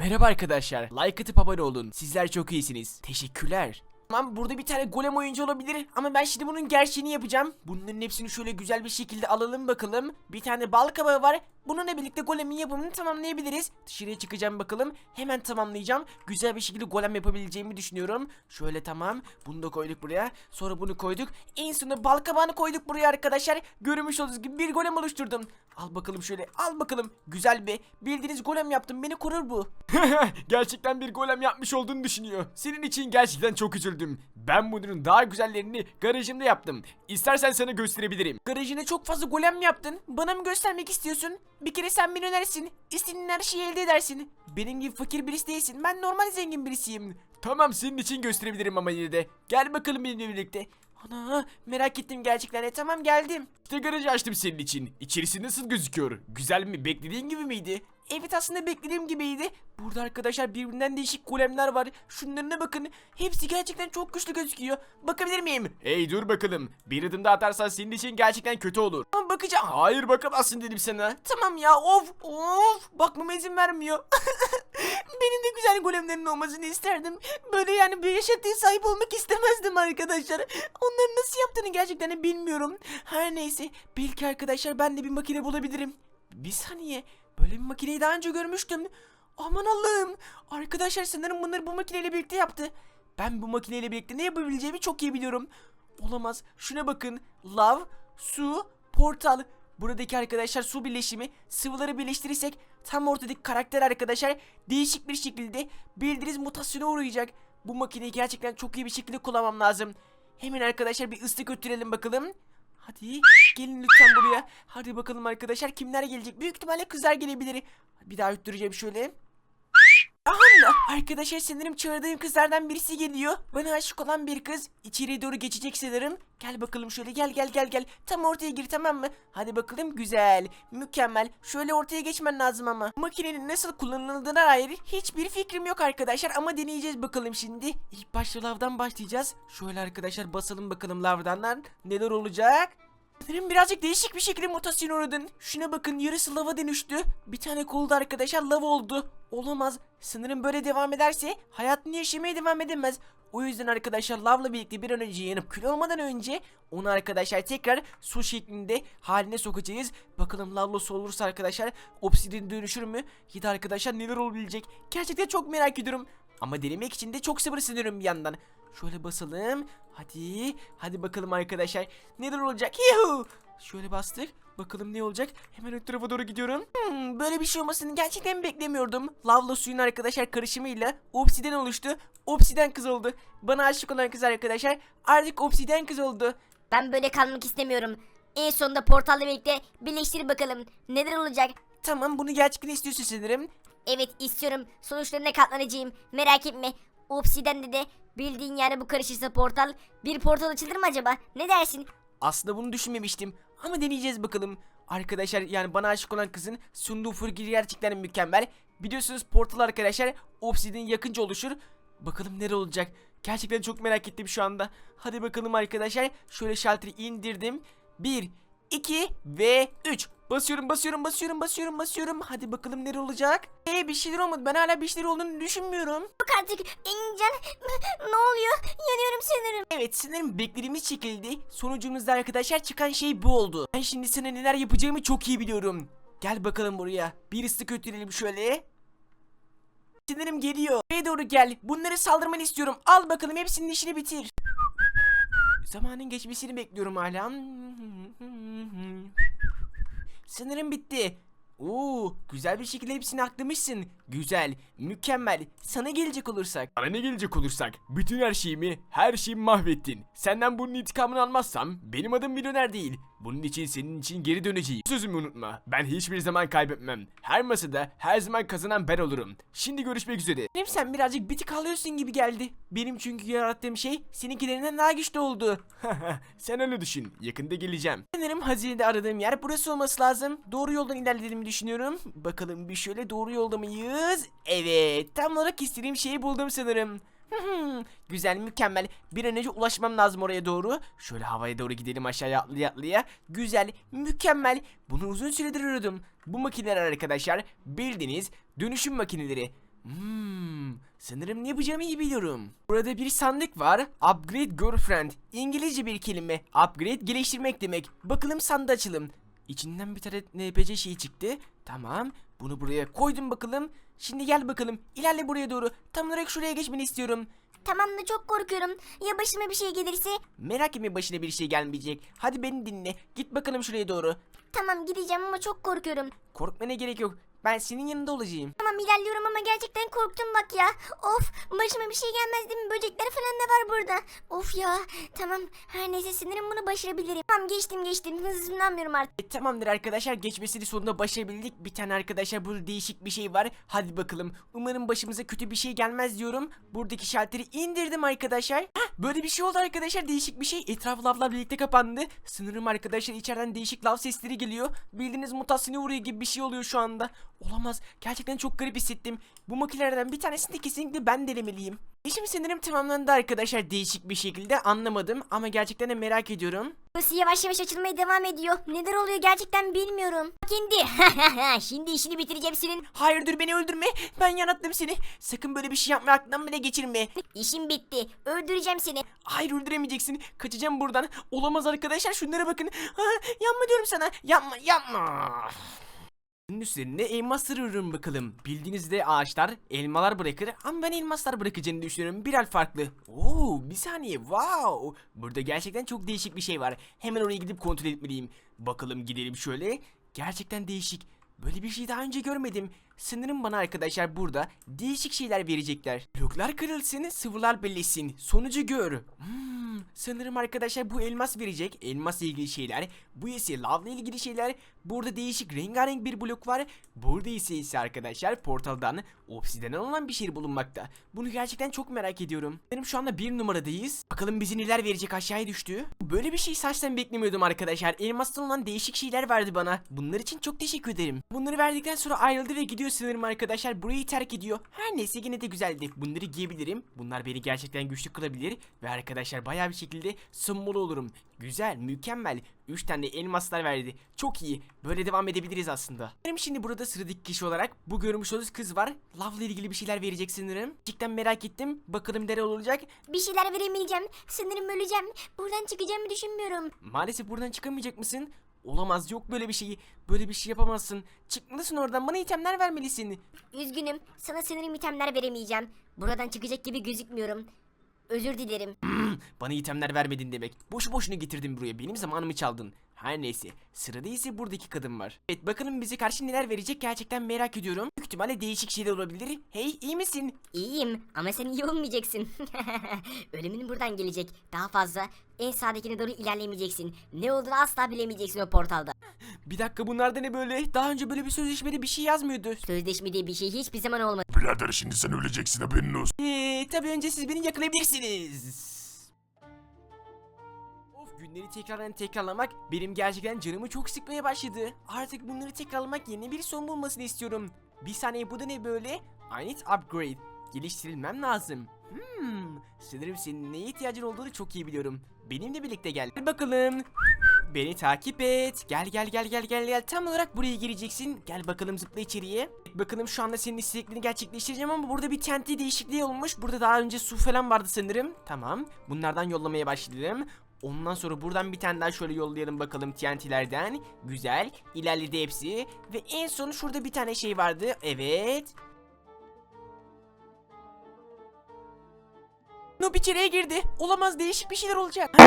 Merhaba arkadaşlar. Like atıp abone olun. Sizler çok iyisiniz. Teşekkürler. Tamam burada bir tane golem oyuncu olabilir ama ben şimdi bunun gerçeğini yapacağım. Bunların hepsini şöyle güzel bir şekilde alalım bakalım. Bir tane bal kabağı var. Bununla birlikte golemin yapımını tamamlayabiliriz. Dışarıya çıkacağım bakalım. Hemen tamamlayacağım. Güzel bir şekilde golem yapabileceğimi düşünüyorum. Şöyle tamam. Bunu da koyduk buraya. Sonra bunu koyduk. En sonunda bal kabağını koyduk buraya arkadaşlar. Görmüş olduğunuz gibi bir golem oluşturdum. Al bakalım şöyle. Al bakalım. Güzel bir. Bildiğiniz golem yaptım. Beni korur bu. gerçekten bir golem yapmış olduğunu düşünüyor. Senin için gerçekten çok üzüldüm. Ben bunun daha güzellerini garajımda yaptım. İstersen sana gösterebilirim. Garajına çok fazla golem yaptın? Bana mı göstermek istiyorsun? Bir kere sen milyonersin. İstediğin her şeyi elde edersin. Benim gibi fakir birisi değilsin. Ben normal zengin birisiyim. Tamam senin için gösterebilirim ama yine de. Gel bakalım benimle birlikte. Ana merak ettim gerçekten. E, tamam geldim. İşte garajı açtım senin için. İçerisi nasıl gözüküyor? Güzel mi? Beklediğin gibi miydi? Evet aslında beklediğim gibiydi. Burada arkadaşlar birbirinden değişik golemler var. Şunlarına bakın. Hepsi gerçekten çok güçlü gözüküyor. Bakabilir miyim? Hey dur bakalım. Bir adım daha atarsan senin için gerçekten kötü olur. Tamam bakacağım. Hayır bakamazsın dedim sana. Tamam ya of of. Bakmama izin vermiyor. Benim de güzel golemlerin olmasını isterdim. Böyle yani bir yaşatıya sahip olmak istemezdim arkadaşlar. Onları nasıl yaptığını gerçekten bilmiyorum. Her neyse belki arkadaşlar ben de bir makine bulabilirim. Bir saniye. Böyle bir makineyi daha önce görmüştüm. Aman Allah'ım. Arkadaşlar sanırım bunları bu makineyle birlikte yaptı. Ben bu makineyle birlikte ne yapabileceğimi çok iyi biliyorum. Olamaz. Şuna bakın. Lav, su, portal. Buradaki arkadaşlar su birleşimi sıvıları birleştirirsek tam ortadaki karakter arkadaşlar değişik bir şekilde bildiğiniz mutasyona uğrayacak. Bu makineyi gerçekten çok iyi bir şekilde kullanmam lazım. Hemen arkadaşlar bir ıslık öttürelim bakalım. Hadi gelin lütfen buraya. Hadi bakalım arkadaşlar kimler gelecek? Büyük ihtimalle kızlar gelebilir. Bir daha öttüreceğim şöyle. Aha arkadaşlar sanırım çağırdığım kızlardan birisi geliyor. Bana aşık olan bir kız. İçeriye doğru geçecek sanırım. Gel bakalım şöyle gel gel gel gel. Tam ortaya gir tamam mı? Hadi bakalım güzel. Mükemmel. Şöyle ortaya geçmen lazım ama. Makinenin nasıl kullanıldığına dair hiçbir fikrim yok arkadaşlar ama deneyeceğiz bakalım şimdi. İlk başta lavdan başlayacağız. Şöyle arkadaşlar basalım bakalım lavdanlar. Neler olacak? Sanırım birazcık değişik bir şekilde mutasyon uğradın. Şuna bakın yarısı lava dönüştü. Bir tane kolu da arkadaşlar lava oldu. Olamaz. Sanırım böyle devam ederse hayatını yaşamaya devam edemez. O yüzden arkadaşlar lavla birlikte bir an önce yanıp kül olmadan önce onu arkadaşlar tekrar su şeklinde haline sokacağız. Bakalım lavla su olursa arkadaşlar obsidyen dönüşür mü? Ya da arkadaşlar neler olabilecek? Gerçekten çok merak ediyorum. Ama denemek için de çok sabırsızlanıyorum bir yandan. Şöyle basalım. Hadi. Hadi bakalım arkadaşlar. Neler olacak? Yuhu. Şöyle bastık. Bakalım ne olacak? Hemen o tarafa doğru gidiyorum. Hmm, böyle bir şey olmasını gerçekten beklemiyordum. Lavla suyun arkadaşlar karışımıyla obsiden oluştu. Obsiden kız oldu. Bana aşık olan kız arkadaşlar artık obsiden kız oldu. Ben böyle kalmak istemiyorum. En sonunda portalla birlikte birleştir bakalım. Neler olacak? Tamam bunu gerçekten istiyorsun sanırım. Evet istiyorum. Sonuçlarına katlanacağım. Merak etme. Obsiden'de de bildiğin yani bu karışırsa portal. Bir portal açılır mı acaba? Ne dersin? Aslında bunu düşünmemiştim ama deneyeceğiz bakalım. Arkadaşlar yani bana aşık olan kızın sunduğu fırgı gerçekten mükemmel. Biliyorsunuz portal arkadaşlar obsidyen yakınca oluşur. Bakalım nere olacak. Gerçekten çok merak ettim şu anda. Hadi bakalım arkadaşlar. Şöyle şalteri indirdim. 1, 2 ve 3. Basıyorum basıyorum basıyorum basıyorum basıyorum. Hadi bakalım nere olacak. Ee bir şeyler olmadı. Ben hala bir şeyler olduğunu düşünmüyorum. Yok artık. Engincan ne oluyor? Yanıyorum sanırım. Evet sanırım beklediğimiz şekilde sonucumuzda arkadaşlar çıkan şey bu oldu. Ben şimdi sana neler yapacağımı çok iyi biliyorum. Gel bakalım buraya. Bir ıslık ötürelim şöyle. Sanırım geliyor. Buraya doğru gel. Bunları saldırmanı istiyorum. Al bakalım hepsinin işini bitir. Zamanın geçmesini bekliyorum hala. Sanırım bitti. Oo, güzel bir şekilde hepsini aklamışsın. Güzel, mükemmel. Sana gelecek olursak. Bana ne gelecek olursak? Bütün her şeyimi, her şeyimi mahvettin. Senden bunun intikamını almazsam benim adım milyoner değil. Bunun için senin için geri döneceğim. Sözümü unutma. Ben hiçbir zaman kaybetmem. Her masada her zaman kazanan ben olurum. Şimdi görüşmek üzere. Benim sen birazcık bitik alıyorsun gibi geldi. Benim çünkü yarattığım şey seninkilerinden daha güçlü oldu. sen öyle düşün. Yakında geleceğim. Sanırım hazinede aradığım yer burası olması lazım. Doğru yoldan ilerlediğimi düşünüyorum. Bakalım bir şöyle doğru yolda mıyız? Evet. Tam olarak istediğim şeyi buldum sanırım. Güzel mükemmel. Bir an önce ulaşmam lazım oraya doğru. Şöyle havaya doğru gidelim aşağıya atlaya atlaya. Güzel mükemmel. Bunu uzun süredir arıyordum. Bu makineler arkadaşlar bildiğiniz dönüşüm makineleri. Hmm, sanırım ne yapacağımı iyi biliyorum. Burada bir sandık var. Upgrade girlfriend. İngilizce bir kelime. Upgrade geliştirmek demek. Bakalım sandığı açalım. İçinden bir tane NPC şeyi çıktı. Tamam. Bunu buraya koydum bakalım. Şimdi gel bakalım. İlerle buraya doğru. Tam olarak şuraya geçmeni istiyorum. Tamam da çok korkuyorum. Ya başıma bir şey gelirse? Merak etme başına bir şey gelmeyecek. Hadi beni dinle. Git bakalım şuraya doğru. Tamam gideceğim ama çok korkuyorum. Korkmana gerek yok. Ben senin yanında olacağım. Tamam ilerliyorum ama gerçekten korktum bak ya. Of başıma bir şey gelmez değil mi? Böcekler falan da var burada. Of ya. Tamam her neyse sanırım bunu başarabilirim. Tamam geçtim geçtim. Hızlanmıyorum artık. E, tamamdır arkadaşlar geçmesini sonunda başarabildik. Bir tane arkadaşlar burada değişik bir şey var. Hadi bakalım. Umarım başımıza kötü bir şey gelmez diyorum. Buradaki şalteri indirdim arkadaşlar. Hah, böyle bir şey oldu arkadaşlar. Değişik bir şey. Etrafı lavla birlikte kapandı. Sanırım arkadaşlar içeriden değişik lav sesleri geliyor. Bildiğiniz mutasyona uğruyor gibi bir şey oluyor şu anda. Olamaz. Gerçekten çok garip hissettim. Bu makinelerden bir tanesini kesinlikle ben denemeliyim. İşim sanırım tamamlandı arkadaşlar değişik bir şekilde anlamadım ama gerçekten de merak ediyorum. Burası yavaş yavaş açılmaya devam ediyor. Neler oluyor gerçekten bilmiyorum. Kendi. Şimdi işini bitireceğim senin. Hayır dur beni öldürme. Ben yarattım seni. Sakın böyle bir şey yapma aklından bile geçirme. İşim bitti. Öldüreceğim seni. Hayır öldüremeyeceksin. Kaçacağım buradan. Olamaz arkadaşlar şunlara bakın. Ha, yapma diyorum sana. Yapma yapma. Bunun üzerine elmaslar örüyorum bakalım. Bildiğiniz de ağaçlar elmalar bırakır ama ben elmaslar bırakacağını düşünüyorum. Birer farklı. Oo bir saniye wow. Burada gerçekten çok değişik bir şey var. Hemen oraya gidip kontrol etmeliyim. Bakalım gidelim şöyle. Gerçekten değişik. Böyle bir şey daha önce görmedim. Sanırım bana arkadaşlar burada değişik şeyler verecekler. Bloklar kırılsın, sıvılar birleşsin. Sonucu gör. Hmm, sanırım arkadaşlar bu elmas verecek. Elmasla ilgili şeyler. Bu ise lavla ilgili şeyler. Burada değişik rengarenk bir blok var. Burada ise ise arkadaşlar portaldan obsidyen olan bir şey bulunmakta. Bunu gerçekten çok merak ediyorum. Benim şu anda bir numaradayız. Bakalım bizi neler verecek aşağıya düştü. Böyle bir şey saçtan beklemiyordum arkadaşlar. Elmastan olan değişik şeyler verdi bana. Bunlar için çok teşekkür ederim. Bunları verdikten sonra ayrıldı ve gidiyor sanırım arkadaşlar. Burayı terk ediyor. Her neyse yine de güzeldi. Bunları giyebilirim. Bunlar beni gerçekten güçlü kılabilir. Ve arkadaşlar bayağı bir şekilde sınmalı olurum. Güzel, mükemmel. 3 tane elmaslar verdi. Çok iyi. Böyle devam edebiliriz aslında. Benim şimdi burada sıradaki kişi olarak bu görmüş olduğunuz kız var. Love'la ilgili bir şeyler verecek sanırım. Cidden merak ettim. Bakalım neler olacak. Bir şeyler veremeyeceğim. Sanırım öleceğim. Buradan çıkacağımı düşünmüyorum. Maalesef buradan çıkamayacak mısın? Olamaz yok böyle bir şeyi. Böyle bir şey yapamazsın. Çıkmalısın oradan bana itemler vermelisin. Üzgünüm. Sana sanırım itemler veremeyeceğim. Buradan çıkacak gibi gözükmüyorum. Özür dilerim. Bana itemler vermedin demek. Boşu boşuna getirdin buraya. Benim zamanımı çaldın. Her neyse. Sırada ise buradaki kadın var. Evet bakalım bize karşı neler verecek gerçekten merak ediyorum. Büyük ihtimalle değişik şeyler olabilir. Hey iyi misin? İyiyim ama sen iyi olmayacaksın. Ölümün buradan gelecek. Daha fazla en sağdakine doğru ilerlemeyeceksin. Ne olduğunu asla bilemeyeceksin o portalda. Bir dakika bunlar da ne böyle? Daha önce böyle bir sözleşmede bir şey yazmıyordu. Sözleşme diye bir şey hiçbir zaman olmadı. Birader şimdi sen öleceksin haberin olsun. Eee tabii önce siz beni yakalayabilirsiniz. Of günleri tekrardan tekrarlamak benim gerçekten canımı çok sıkmaya başladı. Artık bunları tekrarlamak yerine bir son bulmasını istiyorum. Bir saniye bu da ne böyle? I need upgrade. Geliştirilmem lazım. Hmm, sanırım senin neye ihtiyacın olduğunu çok iyi biliyorum. Benimle birlikte gel. Gel bakalım. Beni takip et. Gel gel gel gel gel gel. Tam olarak buraya gireceksin. Gel bakalım zıpla içeriye. Bakalım şu anda senin isteklerini gerçekleştireceğim ama burada bir TNT değişikliği olmuş. Burada daha önce su falan vardı sanırım. Tamam. Bunlardan yollamaya başladım. Ondan sonra buradan bir tane daha şöyle yollayalım bakalım TNT'lerden. Güzel. İlerledi hepsi. Ve en son şurada bir tane şey vardı. Evet. Noob içeriye girdi. Olamaz değişik bir şeyler olacak.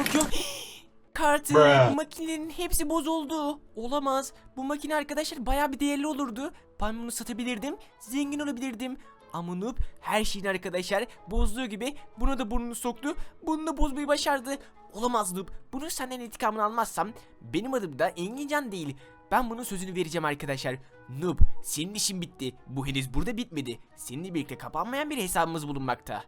Bakıyor. Kartı, Bruh. makinenin hepsi bozuldu. Olamaz. Bu makine arkadaşlar bayağı bir değerli olurdu. Ben bunu satabilirdim. Zengin olabilirdim. Ama Noob her şeyin arkadaşlar bozduğu gibi buna da burnunu soktu. Bunu da bozmayı başardı. Olamaz Noob. Bunu senden intikamını almazsam benim adım da Engincan değil. Ben bunun sözünü vereceğim arkadaşlar. Noob senin işin bitti. Bu henüz burada bitmedi. Seninle birlikte kapanmayan bir hesabımız bulunmakta.